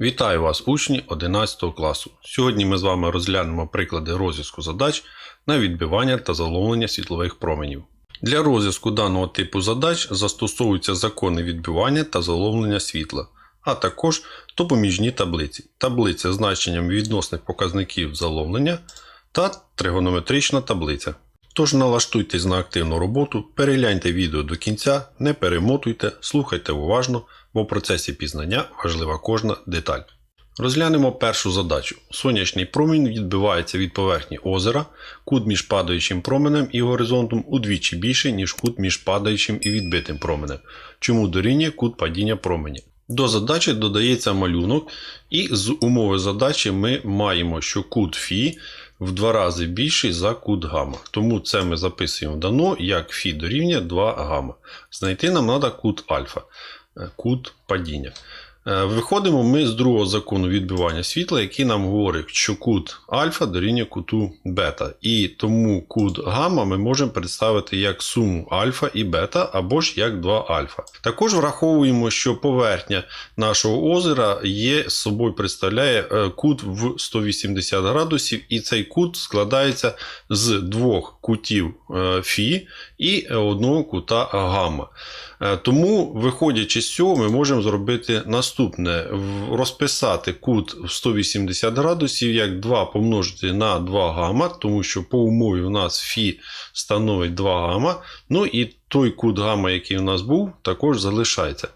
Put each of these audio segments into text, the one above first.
Вітаю вас, учні 11 класу. Сьогодні ми з вами розглянемо приклади розв'язку задач на відбивання та заломлення світлових променів. Для розв'язку даного типу задач застосовуються закони відбивання та заломлення світла, а також допоміжні таблиці. Таблиця з значенням відносних показників заломлення та тригонометрична таблиця. Тож налаштуйтесь на активну роботу, перегляньте відео до кінця, не перемотуйте, слухайте уважно, бо в процесі пізнання важлива кожна деталь. Розглянемо першу задачу. Сонячний промінь відбивається від поверхні озера, кут між падаючим променем і горизонтом удвічі більший, ніж кут між падаючим і відбитим променем, чому дорівнює кут падіння променя. До задачі додається малюнок, і з умови задачі ми маємо, що кут Фі в два рази більший за кут гама. Тому це ми записуємо дано, як Фі дорівнює 2 гама. Знайти нам треба кут альфа, е, кут падіння. Е, Виходимо ми з другого закону відбивання світла, який нам говорить, що кут альфа дорівнює куту бета. І тому кут гамма ми можемо представити як суму альфа і бета, або ж як 2 альфа. Також враховуємо, що поверхня нашого озера є собою представляє е, кут в 180 градусів, і цей кут складається з двох кутів е, Фі і одного кута гамма. Тому, виходячи з цього, ми можемо зробити наступне: В- розписати кут в 180 градусів як 2 помножити на 2 гама, тому що по умові у нас Фі становить 2 гама. Ну і той кут гама, який у нас був, також залишається.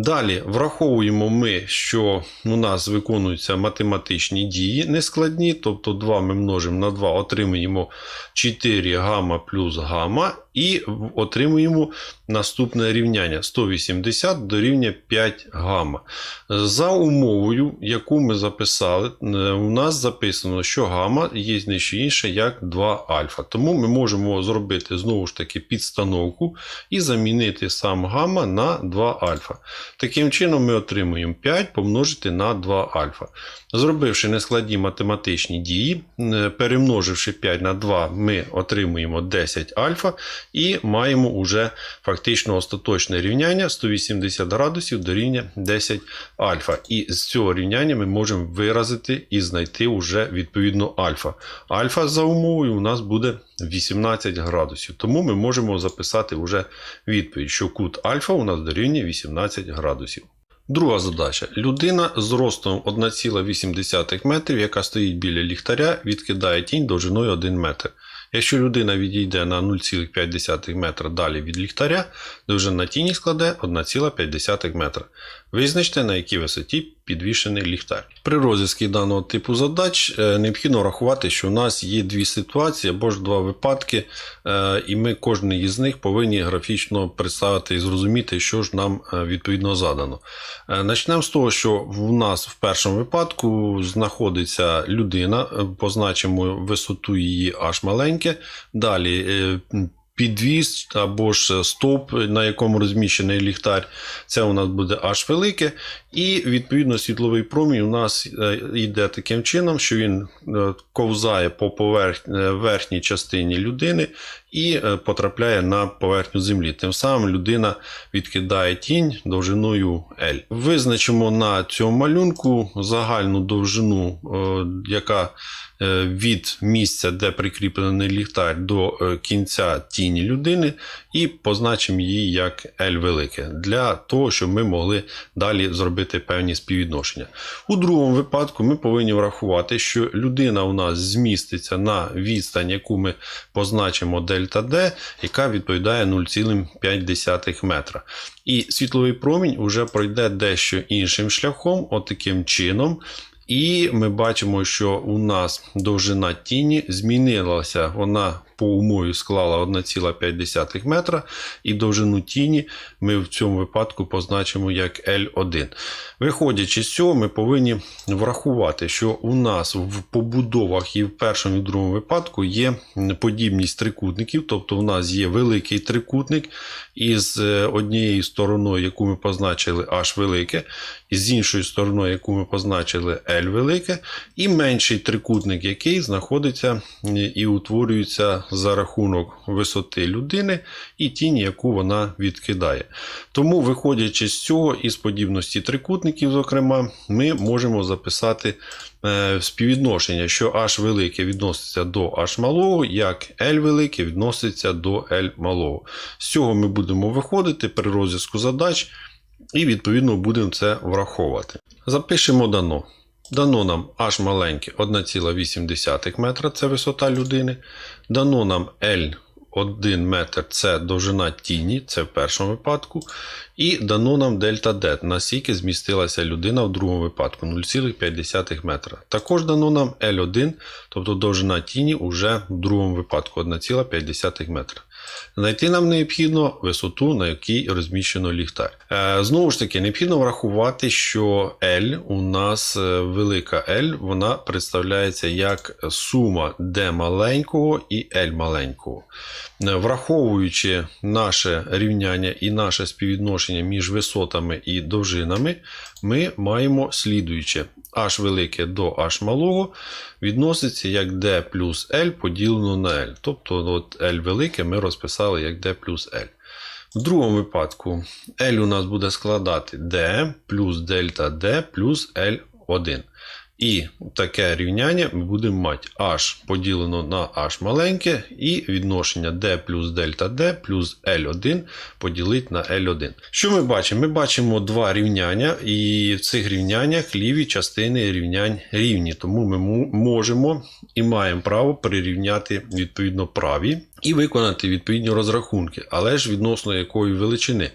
Далі враховуємо ми, що у нас виконуються математичні дії нескладні, тобто 2 ми множимо на 2, отримуємо 4 гамма плюс гамма і отримуємо наступне рівняння 180 дорівнює 5 гамма. За умовою, яку ми записали, е, у нас записано, що гамма є не що інше, як 2 альфа. Тому ми можемо зробити знову ж таки підстановку і замінити сам гамма на 2 альфа. Таким чином ми отримуємо 5 помножити на 2 альфа. Зробивши нескладні математичні дії, е, перемноживши 5 на 2, ми отримуємо 10 альфа і маємо уже фактично остаточне рівняння 180 градусів до рівня 10 альфа. І з цього рівняння ми можемо виразити і знайти вже відповідно альфа. Альфа за умовою у нас буде 18 градусів. Тому ми можемо записати вже відповідь, що кут альфа у нас дорівнює 18 градусів. Друга задача. Людина з ростом 1,8 метрів, яка стоїть біля ліхтаря, відкидає тінь довжиною 1 метр. Якщо людина відійде на 0,5 метра далі від ліхтаря, довжина тіні складе 1,5 метра. Визначте, на якій висоті підвішений ліхтар. При розв'язку даного типу задач е, необхідно врахувати, що у нас є дві ситуації або ж два випадки, е, і ми кожен із них повинні графічно представити і зрозуміти, що ж нам е, відповідно задано. Начнемо з того, що в нас в першому випадку знаходиться людина, позначимо висоту її аж маленьке. Далі підвіз або ж стовп, на якому розміщений ліхтар, це у нас буде аж велике. І відповідно світловий промінь у нас е, йде таким чином, що він е, ковзає по поверх... е, верхній частині людини і потрапляє на поверхню землі. Тим самим людина відкидає тінь довжиною L. Визначимо на цьому малюнку загальну довжину, яка від місця, де прикріплений ліхтар, до кінця тіні людини, і позначимо її як L велике, для того, щоб ми могли далі зробити певні співвідношення. У другому випадку ми повинні врахувати, що людина у нас зміститься на відстань, яку ми позначимо дельта D, яка відповідає 0,5 метра. І світловий промінь вже пройде дещо іншим шляхом, отаким чином. І ми бачимо, що у нас довжина тіні змінилася. Вона по умові склала 1,5 метра, і довжину тіні ми в цьому випадку позначимо як L1. Виходячи з цього, ми повинні врахувати, що у нас в побудовах і в першому і другому випадку є подібність трикутників, тобто у нас є великий трикутник із е, однією стороною, яку ми позначили H велике, і з іншою стороною, яку ми позначили L велике, і менший трикутник, який знаходиться е, і утворюється за рахунок висоти людини і тіні, яку вона відкидає. Тому, виходячи з цього і з подібності трикутників, зокрема, ми можемо записати е, співвідношення, що h велике відноситься до h малого, як L велике відноситься до L малого. З цього ми будемо виходити при розв'язку задач і відповідно будемо це враховувати. Запишемо дано. Дано нам h маленьке 1,8 метра це висота людини. Дано нам L 1 метр це довжина тіні, це в першому випадку. І дано нам дельта D, наскільки змістилася людина в другому випадку 0,5 метра. Також дано нам L1, тобто довжина тіні вже в другому випадку 1,5 метра. Знайти нам необхідно висоту, на якій розміщено ліхтар. Е, Знову ж таки, необхідно врахувати, що L у нас е, велика L, вона представляється як сума D маленького і L маленького. Е, Враховуючи наше рівняння і наше співвідношення між висотами і довжинами, ми маємо слідуюче. H велике до H малого відноситься як D плюс L поділено на L. Тобто от L велике ми розписали як D плюс L. В другому випадку L у нас буде складати D плюс дельта D плюс L1. І таке рівняння ми будемо мати h поділено на h маленьке, і відношення d плюс дельта d плюс L1 поділити на L1. Що ми бачимо? Ми бачимо два рівняння, і в цих рівняннях ліві частини рівнянь рівні. Тому ми можемо і маємо право прирівняти відповідно праві і виконати відповідні розрахунки, але ж відносно якої величини.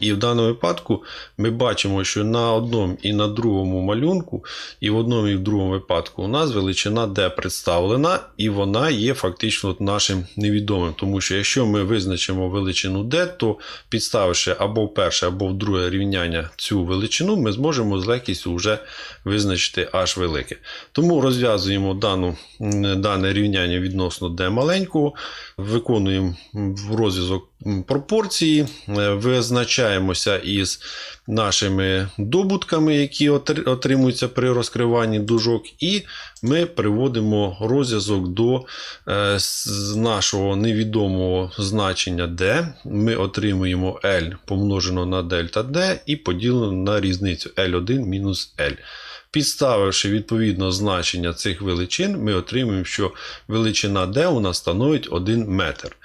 І в даному випадку ми бачимо, що на одному і на другому малюнку, і в одному і в другому випадку у нас величина D представлена, і вона є фактично нашим невідомим. Тому що якщо ми визначимо величину D, то підставивши або в перше, або в друге рівняння цю величину, ми зможемо з легкістю вже визначити h велике. Тому розв'язуємо дане рівняння відносно D маленького, виконуємо розв'язок пропорції, е, визначаємося із нашими добутками, які отримуються при розкриванні дужок, і ми приводимо розв'язок до е, нашого невідомого значення D. Ми отримуємо L помножено на дельта D і поділено на різницю L1 мінус L. Підставивши відповідно значення цих величин, ми отримуємо, що величина D у нас становить 1 метр.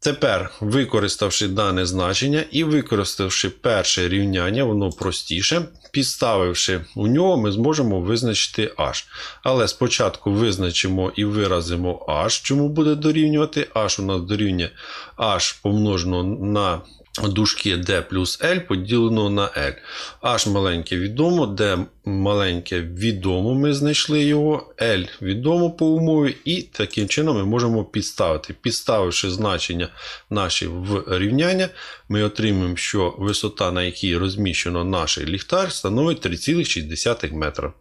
Тепер, використавши дане значення і використавши перше рівняння, воно простіше, підставивши у нього, ми зможемо визначити h. Але спочатку визначимо і виразимо h, чому буде дорівнювати. h у нас дорівнює h помножено на дужки d плюс L поділено на L. H маленьке відомо, D маленьке відомо, ми знайшли його, L відомо по умові, і таким чином ми можемо підставити. Підставивши значення наші в рівняння, ми отримаємо, що висота, на якій розміщено наш ліхтар, становить 3,6 метра.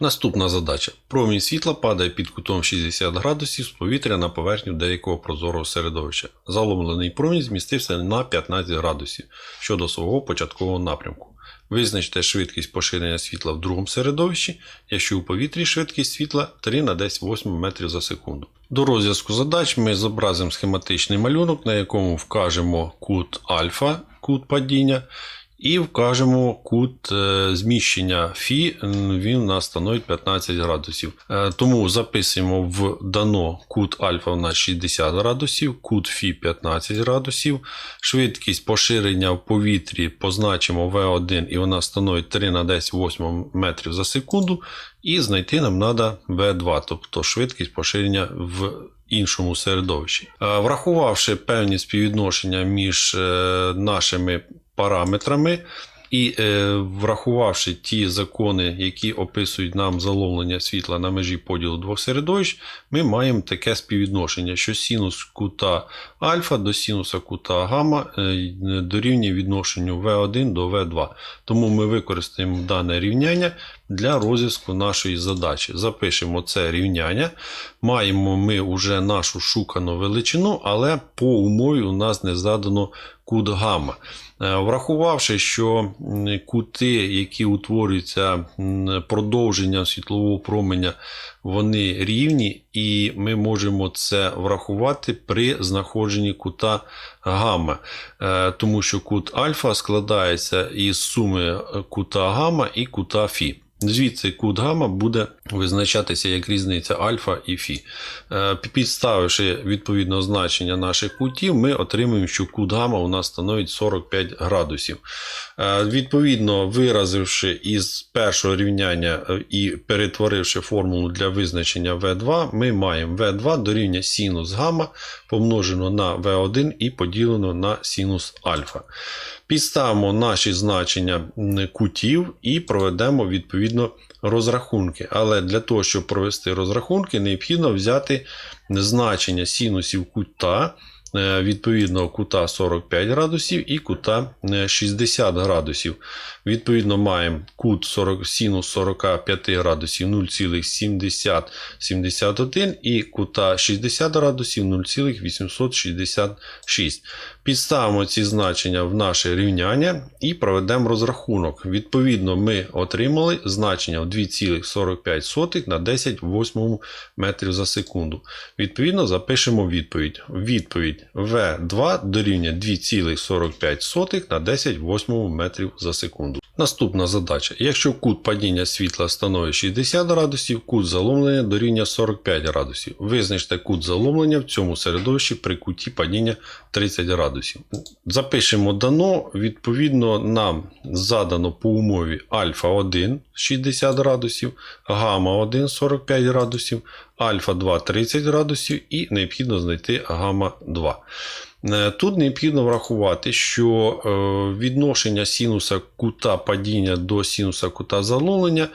Наступна задача. Промінь світла падає під кутом 60 градусів з повітря на поверхню деякого прозорого середовища. Заломлений промінь змістився на 15 градусів щодо свого початкового напрямку. Визначте швидкість поширення світла в другому середовищі, якщо у повітрі швидкість світла 3 на 10 8 метрів за секунду. До розв'язку задач ми зобразимо схематичний малюнок, на якому вкажемо кут альфа, кут падіння, і вкажемо кут е, зміщення Фі, він у нас становить 15 градусів. Е, Тому записуємо в дано кут альфа у нас 60 градусів, кут Фі 15 градусів. Швидкість поширення в повітрі позначимо V1 і вона становить 3 на 10 8 метрів за секунду. І знайти нам треба V2, тобто швидкість поширення в іншому середовищі. Е, Врахувавши певні співвідношення між нашими параметрами. І е, врахувавши ті закони, які описують нам заломлення світла на межі поділу двох середовищ, ми маємо таке співвідношення, що синус кута альфа до синуса кута гамма е, дорівнює відношенню V1 до V2. Тому ми використаємо дане рівняння для розв'язку нашої задачі. Запишемо це рівняння. Маємо ми вже нашу шукану величину, але по умові у нас не задано кут гамма. Е, Врахувавши, що кути, які утворюються м, продовженням світлового променя, вони рівні, і ми можемо це врахувати при знаходженні кута гамма, Е, тому що кут альфа складається із суми кута гамма і кута фі. Звідси кут гамма буде визначатися як різниця альфа і фі. Е, Підставивши відповідно значення наших кутів, ми отримуємо, що кут гамма у нас становить 45 градусів. Е, Відповідно, виразивши із першого рівняння е, і перетворивши формулу для визначення V2, ми маємо V2 дорівнює синус гамма помножено на V1 і поділено на синус альфа. Підставимо наші значення кутів і проведемо відповідно розрахунки. Але для того, щоб провести розрахунки, необхідно взяти значення синусів кута. е, Відповідно, кута 45 градусів і кута е, 60 градусів. Відповідно, маємо кут 40, синус 45 градусів 0,7071 і кута 60 градусів 0,866. Підставимо ці значення в наше рівняння і проведемо розрахунок. Відповідно, ми отримали значення в 2,45 на 10 в 8 метрів за секунду. Відповідно, запишемо відповідь. Відповідь V2 дорівнює 2,45 на 10 в 8 метрів за секунду. Наступна задача. Якщо кут падіння світла становить 60 градусів, кут заломлення дорівнює 45 градусів. Визначте кут заломлення в цьому середовищі при куті падіння 30 градусів. Запишемо дано, відповідно, нам задано по умові альфа 1 60 градусів, гамма 1 45 градусів, альфа 2 30 градусів і необхідно знайти гамма 2. Е, Тут необхідно врахувати, що е, відношення синуса кута падіння до синуса кута заломлення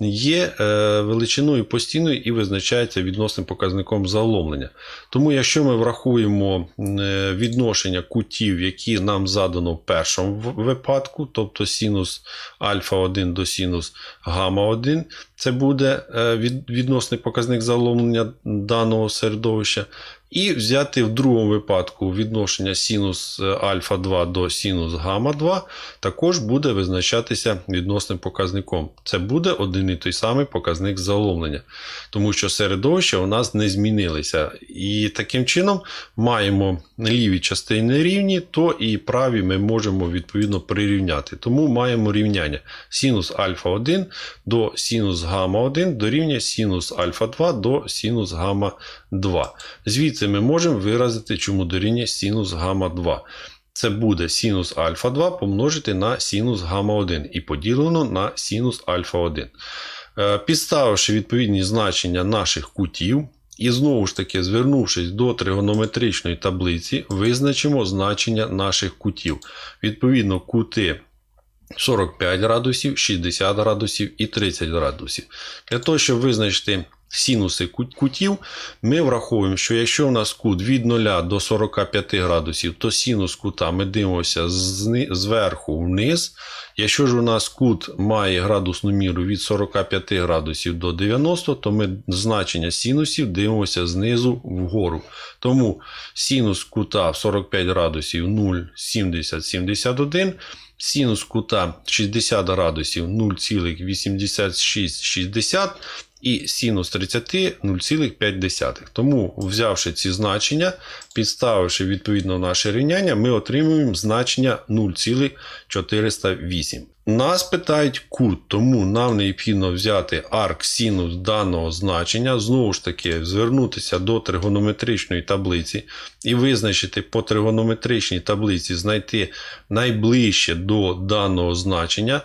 є е, величиною постійною і визначається відносним показником заломлення. Тому, якщо ми врахуємо відношення кутів, які нам задано в першому випадку, тобто синус альфа 1 до синус гамма 1, це буде відносний показник заломлення даного середовища. І взяти в другому випадку відношення синус е, альфа 2 до синус гамма 2 також буде визначатися відносним показником. Це буде один і той самий показник заломлення, тому що середовища у нас не змінилися. І таким чином маємо ліві частини рівні, то і праві ми можемо відповідно прирівняти. Тому маємо рівняння синус альфа 1 до синус гамма 1 дорівнює синус альфа 2 до синус гамма 2. Звідси ми можемо виразити, чому дорівнює синус гамма 2. Це буде синус альфа 2 помножити на синус гамма 1 і поділено на синус альфа 1. Е, Підставивши відповідні значення наших кутів, і знову ж таки, звернувшись до тригонометричної таблиці, визначимо значення наших кутів. Відповідно, кути 45 градусів, 60 градусів і 30 градусів. Для того, щоб визначити синуси кутів, ми враховуємо, що якщо у нас кут від 0 до 45 градусів, то синус кута ми дивимося зверху вниз. Якщо ж у нас кут має градусну міру від 45 градусів до 90, то ми значення синусів дивимося знизу вгору. Тому синус кута в 45 градусів 0,7071, синус кута 60 градусів 0,8660 і синус 30 0,5. Тому, взявши ці значення, підставивши відповідно наше рівняння, ми отримуємо значення 0,408. Нас питають кут, тому нам необхідно взяти арк синус даного значення, знову ж таки, звернутися до тригонометричної таблиці і визначити по тригонометричній таблиці, знайти найближче до даного значення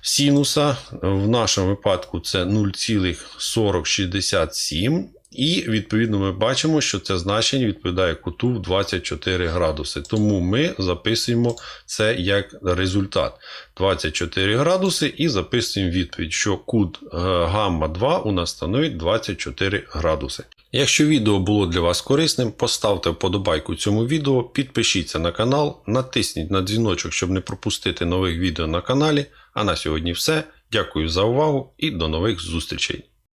синуса. В нашому випадку це 0,4067. І відповідно ми бачимо, що це значення відповідає куту в 24 градуси. Тому ми записуємо це як результат 24 градуси і записуємо відповідь, що кут е, гамма 2 у нас становить 24 градуси. Якщо відео було для вас корисним, поставте вподобайку цьому відео, підпишіться на канал, натисніть на дзвіночок, щоб не пропустити нових відео на каналі. А на сьогодні все. Дякую за увагу і до нових зустрічей!